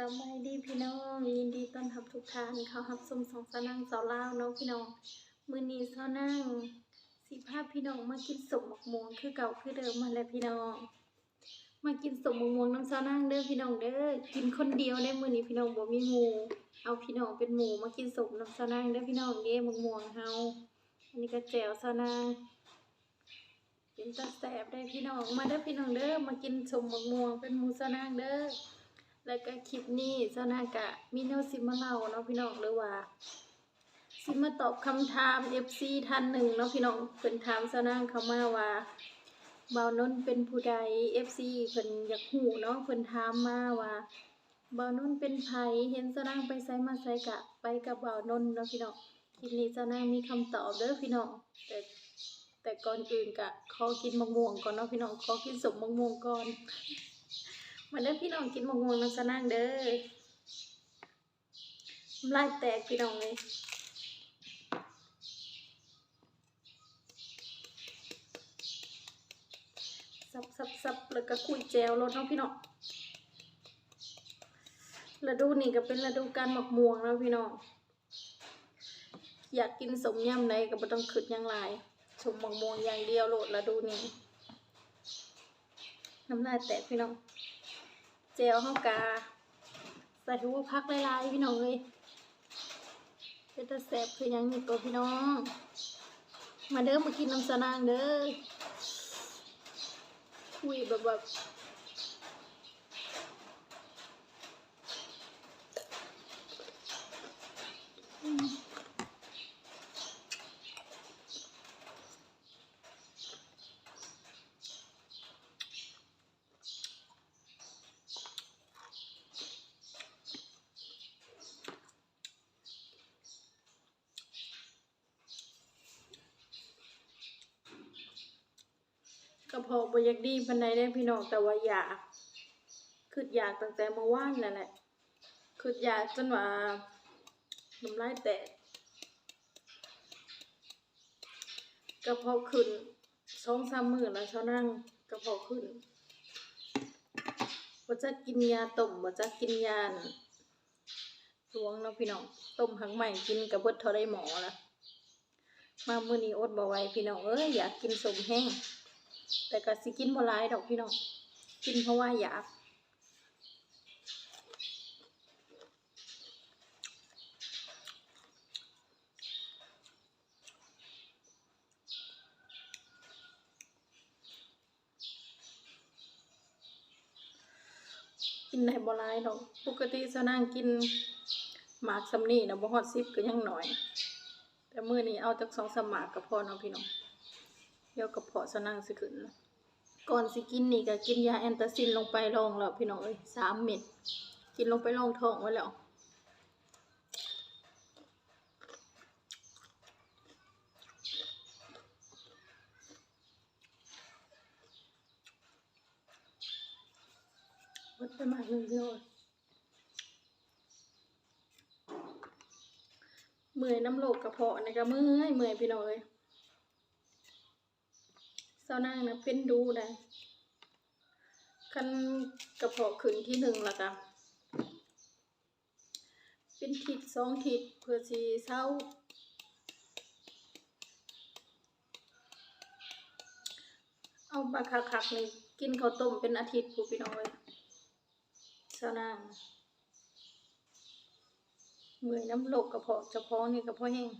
สบายดีพี่น้อง ยินดีต้อนรับทุกท่านเข้ารับชมสองสาวนางสาวลาวเนาะพี่น้องมื้อนี้สาวนางสิพาพี่น้องมากินสมหมกม่วงคือเก่าคือเดิมมาแล้วพี่น้อง มากินสมหมกม่วงน้ำสาวนางเด้อพี่น้องเด้อกินคนเดียวได้มื้อนี้พี่น้องบ่มีหมู่เอาพี่น้องเป็นหมู่มากินสมน้ำสาวนางเด้อพี่น้องเด้หมกม่วงเฮาอันนี้ก็แจ่วสาวนางเป็นตาแสบได้พี่น้องมาเด้อพี่น้องเด้อมากินสมหมกม่วงเป็นหมูสาวนางเด้อ แล้วก็คลิปนี้สานางกะมีแนวสิมาเล่าเนาะพี่น้องหรือว่าสิมาตอบคำถาม FC ท่านหนึ่งเนาะพี่น้องเพิ่นถามสานางเขามาว่าเบานนเป็นผู้ใด FC เพิ่นอยากฮู้เนาะเพิ่นถามมาว่าเบานนเป็นไผเห็นสานางไปไสมาไสกะ ไปกับเบานนเนาะพี่น้องคลิปนี้สานางมีคำตอบเด้อพี่น้องแต่แต่ก่อนอื่นกะขอกินมะม่วงก่อนเนาะพี่น้องขอกินสมมะม่วงก่อน มาเด้อพี่น้องกินมะม่วงน้ำสนั่งเด้อน้ำลายแตกพี่น้องเลยสับสับสับแล้วก็คุยแจวรสเนาะพี่น้องฤดูนี่ก็เป็นฤดูการมะม่วงแล้วพี่น้อง อยากกินสมยำใดก็บ่ต้องคิดหยังหลายชมมะม่วงอย่างเดียวโหลดแล้วดูนี่น้ำลายแตกพี่น้อง เจลข้ากาใส่ทุกพักลายๆพี่น้องเลยเป็นตะแสบคือยังมีตัวพี่น้อง มาเด้อมากินน้ำสนางเด้อคุยแบบแบบ เพาะบ่อยากดีปานใดได้พี่น้องแต่ว่าอยากคืออยากตั้งแต่เมื่อวานนั่นแหละคืออยากจนว่าน้ำลายแตกกระเพาะขึ้นสองสามมื้อแล้วเช้านั่งกระเพาะขึ้นบ่าจะกินยาต้มบ่จะกินยานั่นหลวงเนาะพี่น้องต้มหักใหม่กินกับเบิดเท่าได้หมอละมามื้อนี้อดบ่ไหวพี่น้องเอ้ยอยากกินสมแห้ง แต่ก็สิกินบ่หลายดอกพี่น้องกินเพราะว่าอยากกินได้บ่หลายดอกปกติสนางกินหมากซำนีนะบ่ฮอด10ก็ยังหน้อย แต่มื้อนี้เอาจัก2-3หมากก็พอเนาะพี่น้อง ดี๋ยวกระเพาะสนางสิขึ้นก่อนสิกินนี่ก็กินยาแอนตาซินลงไปลองแล้วพี่น้องเอ้ยสามเม็ดกินลงไปลองท้องไว้แล้ววัดไปมากเลยพี่น้องเมื่อยน้ำโลกกระเพาะนี่ก็เมื่อยเมื่อยพี่น้องเอ้ย เศร้านางนะเป็นดูได้คันกระเพาะขึ้นที่หนึ่งและกันเป็นทิศสองทิศเพื่อสีเศร้าเอาปลาคักๆนี่กินข้าวต้มเป็นอาทิตย์ผู้พี่น้อยเศร้านางเมื่อยน้ำโลกกระเพาะเฉพาะนี่กระเพาะแห้ง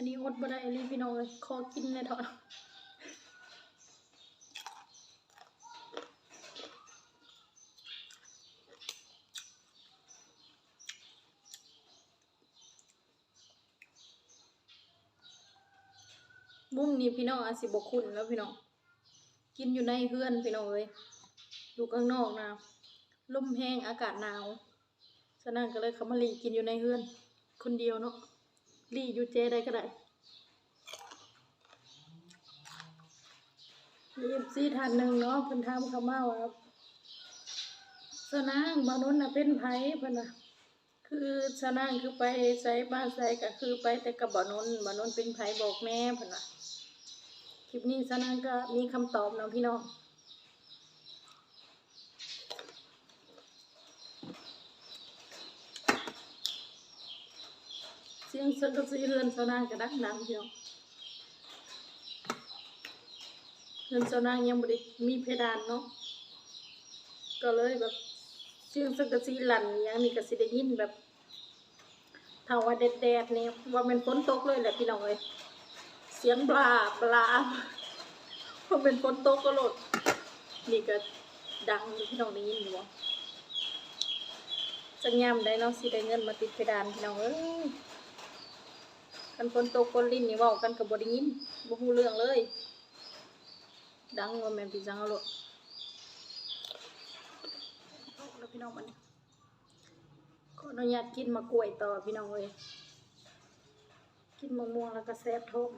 อันนี้อดบ่ได้เลยพี่น้องเลยขอกินเลยเถอะมุมนี้พี่น้องอาจสิบคุณแล้วพี่น้องกินอยู่ในเฮือนพี่น้องเลยอยู่ข้างนอกนะลมแห้งอากาศหนาวฉะนั้นก็เลยเขามาลีกินอยู่ในเฮือน คนเดียวเนาะ รีอยู่เจได้ก็ได้มีเอฟซีท่านหนึ่งเนาะเพิ่นถามเขามาว่าสนางบานนน่ะเป็นไผเพิ่นน่ะคือสนางคือไปใส่บ้านใส่ก็คือไปแต่กับบานนบานนเป็นไผบอกแม่เพิ่นน่ะคลิปนี้สนางก็มีคำตอบเนาะพี่น้อง สียงสังกะสีเรือนเสานางก็ดังดังพี่น้องเรือนเสานางยังบ่ได้มีเพดานเนาะก็เลยแบบเสียงสังกะสีหลั่นอย่างนี้ก็สิได้ยินแบบถ้าว่าแดดๆนี่ยว่ามันฝนตกเลยแหละพี่น้องเอ้ยเสียงบลาบลาพอเป็นฝนตกก็โลดนี่ก็ดังพี่น้องได้ยินอยู่บ่จังยามได้เนาะสิได้เงินมาติดเพดานพี่น้องเอ้ย คันฝนโตกฝนลิ้นนี่เว้ากันก็บ่ได้ยินบ่ฮู้เรื่องเลย ดังว่าแม่นพี่จังเอาโลดแล้วพี่น้องมันขออนุญาตกินมะกล้วยต่อพี่น้องเอ้ยกินมะม่วงแล้วก็แซ่บท้อง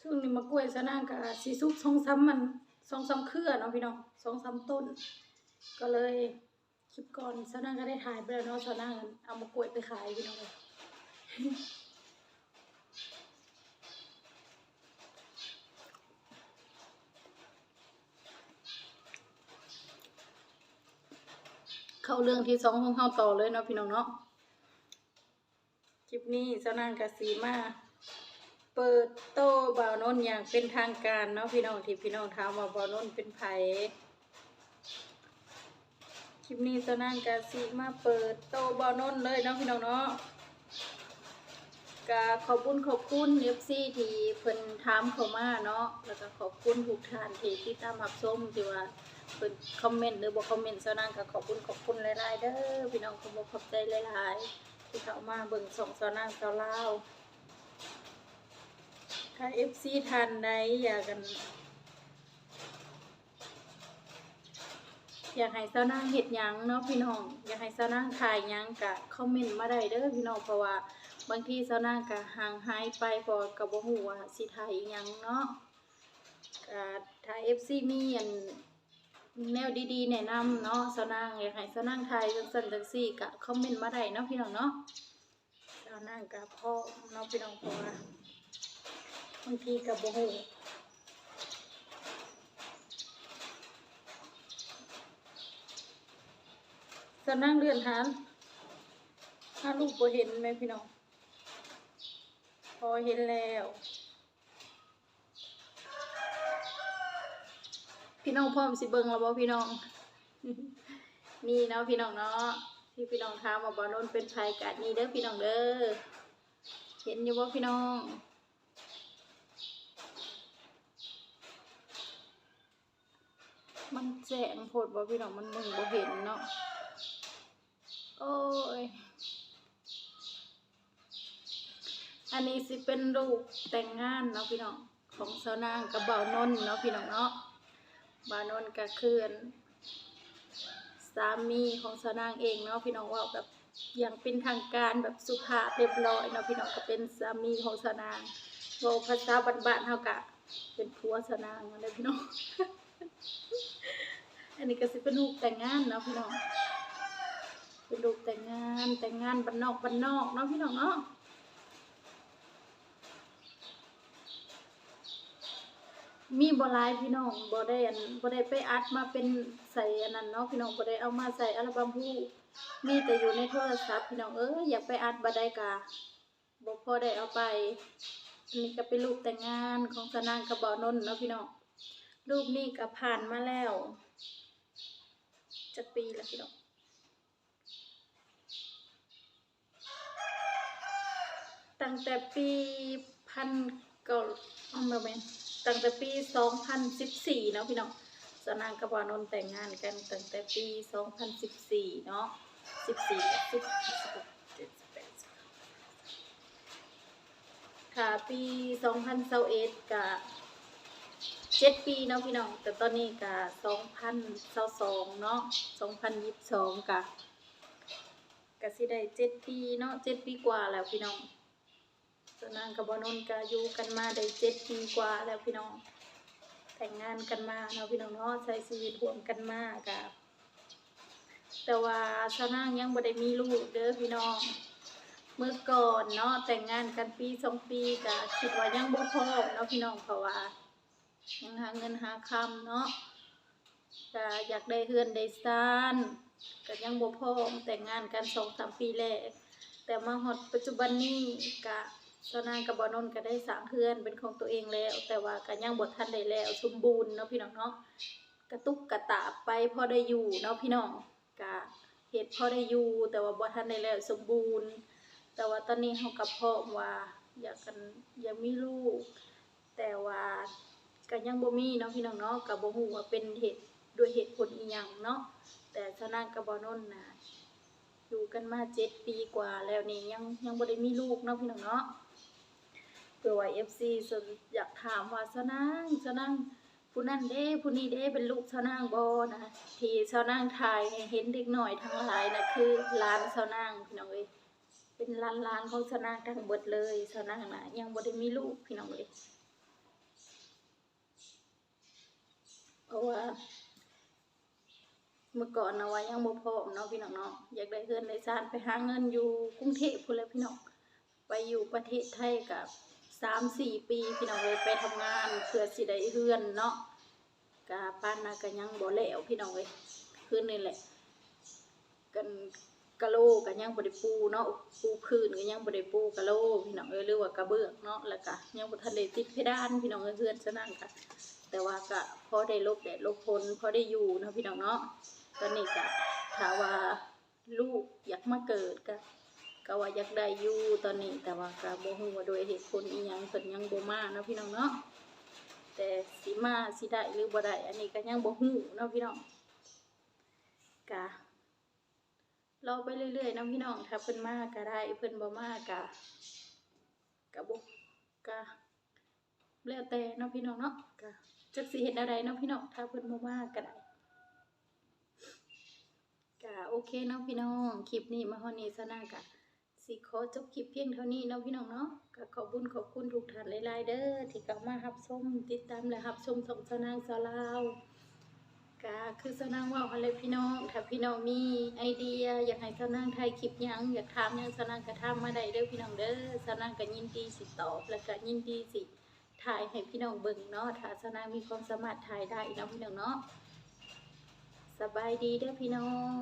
ช่วงนี้มะกล้วยซะนางก็สิสุกสองซ้ำมันสองซ้ำเครือเนาะพี่น้องสองซ้ำต้น ก็เลยคลิปก่อนสาวนั่งก็ได้ถ่ายไปแล้วเนาะสาวนั่งเอามากล้วยไปขายพี่น้องเลยเข้าเรื่องที่สองของเฮาต่อเลยเนาะพี่น้องเนาะคลิปนี้สาวนั่งกสีมาเปิดโตบ่าวนนอย่างเป็นทางการเนาะพี่น้องที่พี่น้องถามว่าบ่าวนนเป็นไผ ลิปนี้จะนั่งกาซีมาเปิดโตะบอนนเลยเนาะพี่น้องเนาะกาขอบคุณขอบคุณเอฟซีที่เพิ่นถามเข้ามาเนาะแล้วก็ขอบคุณทุกท่านที่ติดตามรับชมที่ว่าเพิ่นคอมเมนต์หรือบ่คอมเมนต์ซะนั่งก็ขอบคุณขอบคุณหลายๆเด้อพี่น้องขอบขอบใจหลายๆที่เข้ามาเบิ่งส่องซะนั่งซะลาวถ้า FC ท่านใดอยากกัน อยากให้เจ้านางเฮ็ดหยังเนาะพี่น้อง อยากให้เจ้านางถ่ายหยังก็คอมเมนต์มาได้เด้อพี่น้องเพราะว่าบางทีเจ้านางก็ห่างหายไปพราะก็บ่ฮู้ว่าสิถ่ายหยังเนาะก็ถ้า FC มีอันแนวดีๆแนะนำเนาะเจ้านางอยากให้เจ้านางถ่ายจังซั่นจังซี่ก็คอมเมนต์มาได้เนาะพี่น้องเนาะเจ้านางก็พร้อเนาะพี่น้องเพราะว่าบางทีก็บ่ฮู้ จะนั่งเรือนหานถ้าลูกบ่เห็นไหมพี่น้อง พอเห็นแล้ว พี่น้องพร้อมสิเบิ่งแล้วบ่พี่น้อง นี่เนาะพี่น้องเนาะที่พี่น้องถามว่าบ่อนนเป็นไผกัดนี่เด้อพี่น้องเด้อ เห็นอยู่บ่พี่น้องมันแจ้งโพดบ่พี่น้องมันมึงบ่เห็นเนาะ โอ้ย อันนี้สิเป็นรูปแต่งงานเนาะพี่น้องของสาวนางกับบ่าวนนท์เนาะพี่น้องเนาะบ่าวนนท์ก็คือนสามีของสาวนางเองเนาะพี่น้องว่าแบบอย่างเป็นทางการแบบสุภาพเรียบร้อยเนาะพี่น้องก็เป็นสามีของสาวนางว่าภาษาบ้านๆเฮากะเป็นผัวสาวนางนั่นแหละพี่น้องอันนี้ก็สิเป็นรูปแต่งงานเนาะพี่น้อง เป็นรูปแต่งงานแต่งงานบ้านนอกบ้านนอกเนาะพี่น้องเนาะมีบ่หลายพี่น้องบ่ได้อันบ่ได้ไปอัดมาเป็นใส่อันนั้นเนาะพี่น้องบ่ได้เอามาใส่อัลบั้มฮู้มีแต่อยู่ในโทรศัพท์พี่น้องเอ้ยอยากไปอัดบ่ได้กะบ่พอได้เอาไปอันนี้ก็เป็นรูปแต่งงานของสนางกระบอกนนเนาะพี่น้องรูปนี้ก็ผ่านมาแล้วจะปีแล้วพี่น้อง แต่ปีพันเก่าเอามาเป็นตั้งแต่ปีสองพันสิบสี่เนาะพี่น้องสนางกับวานนท์แต่งงานกันตั้งแต่ปีสองพันสิบสี่เนาะสิบสี่สิบสิบหกเจ็ดสิบแปดสิบเก้าค่ะปีสองพันเอ็ดกับเจ็ดปีเนาะพี่น้องแต่ตอนนี้กับสองพันสองเนาะสองพันยี่สิบสองกับก็สิได้เจ็ดปีเนาะเจ็ดปีกว่าแล้วพี่น้อง สนางกับบอนนก็อยู่กันมาได้เจ็ดปีกว่าแล้วพี่น้อง แต่งงานกันมาเนาะพี่น้องเนาะใช้ชีวิตร่วมกันมากับแต่ว่าสนางยังบ่ได้มีลูกเด้อพี่น้อง เมื่อก่อนเนาะแต่งงานกันปีสองปีก็คิดว่ายังบ่พอเนาะพี่น้องเพราะว่ายังหาเงินหาคำเนาะก็อยากได้เฮือนได้ซานก็ยังบ่พร้อมแต่งงานกัน2-3ปีแรกแต่มาฮอดปัจจุบันนี้ก็ สาวนางกับบ่นนก็ได้สร้างเฮือนเป็นของตัวเองแล้ว แต่ว่าก็ยังบ่ทันได้แล้วสมบูรณ์เนาะพี่น้องเนาะกระตุกกระตาไปพอได้อยู่เนาะพี่น้องก็เฮ็ดพอได้อยู่ แต่ว่าบ่ทันได้แล้วสมบูรณ์ แต่ว่าตอนนี้เฮาก็พร้อมว่าอยากกันอยากมีลูก แต่ว่าก็ยังบ่มีเนาะพี่น้องเนาะก็บ่ฮู้ว่าเป็นเหตุด้วยเหตุผลอีหยังเนาะแต่สาวนางกับบ่นนนะอยู่กันมาเจ็ดปีกว่าแล้วนี่ยังยังบ่ได้มีลูกเนาะพี่น้องเนาะ เผื่อว่า FC สนอยากถามว่าสาวนางสาวนางผู้นั้นเด้ผู้นี้เด้เป็นลูกสาวนางบ่นะที่สาวนางถ่ายให้เห็นเด็กหน้อยทั้งหลายนะคือหลานสาวนางพี่น้องเอ้ยเป็นล้านล้านๆของสนางทั้งเบิดเลยสนางน่ะยังบ่ได้มีลูกพี่น้องเลยเพราะว่าเมื่อก่อนนะว่ายังบ่พร้อมเนาะพี่น้องเนาะอยากได้เงินได้ซานไปหาเงินอยู่กรุงเทพพุ่นแหล้วพี่น้องไปอยู่ประเทศไทยกับ สามสี่ปีพี่น้องเลยไปทำงานเพื่อสิได้เฮือนเนาะกะปานน่ะก็ยังบ่แล้วพี่น้องเลยคืนนี่แหละ กันกะโลกันยังบ่ได้ปูเนาะปูพื้นก็ยังบ่ได้ปูกะโลพี่น้องเอ้ยหรือว่ากระเบื้องเนาะแล้วก็ยังบ่ทันได้ติดเพดานพี่น้องเอ้ยเฮือนซะนั่นก็แต่ว่าก็พอได้ลบแดดลบฝนพอได้อยู่เนาะพี่น้องเนาะตอนนี้ก็ถ้าว่าลูกอยากมาเกิดก็ ก็ว่าอยากได้อยู่ตอนนี้ แต่ว่าก็บ่ฮู้ว่าโดยเหตุผลอีหยังเพิ่นยังบ่มาเนาะพี่น้องเนาะแต่สิมาสิได้หรือบ่ได้อันนี้ก็ยังบ่ฮู้เนาะพี่น้องก็รอไปเรื่อยๆน้องพี่น้องถ้าเพิ่นมาก็ได้เพิ่นบ่มาก็ก็บ่ก็แล้วแต่เนาะพี่น้องเนาะก็จักสิเฮ็ดอะไรเนาะพี่น้องถ้าเพิ่นบ่มาก็ได้ก็โอเคเนาะพี่น้องคลิปนี้มาฮอดนี้ซะนะก็ สิขอจบคลิปเพียงเท่านี้เนาะพี่น้องเนาะก็ขอบคุญขอบคุณทุกท่านหลายๆเด้อที่เข้ามารับชมติดตามและรับชมสองสนางสาวลาวก็คือสนางว่าอะไรพี่น้องถ้าพี่น้องมีไอเดีย อยากให้สนางถ่ายคลิปยังอยากถามยังสนางก็ถามมาได้เด้อพี่น้องเด้อสนางก็ยินดีสิตอบแล้วก็ยินดีสิถ่ายให้พี่น้องเบิ่งเนาะถ้าสนางมีความสามารถถ่ายได้เนาะพี่น้องเนาะสบายดีเด้อพี่น้อง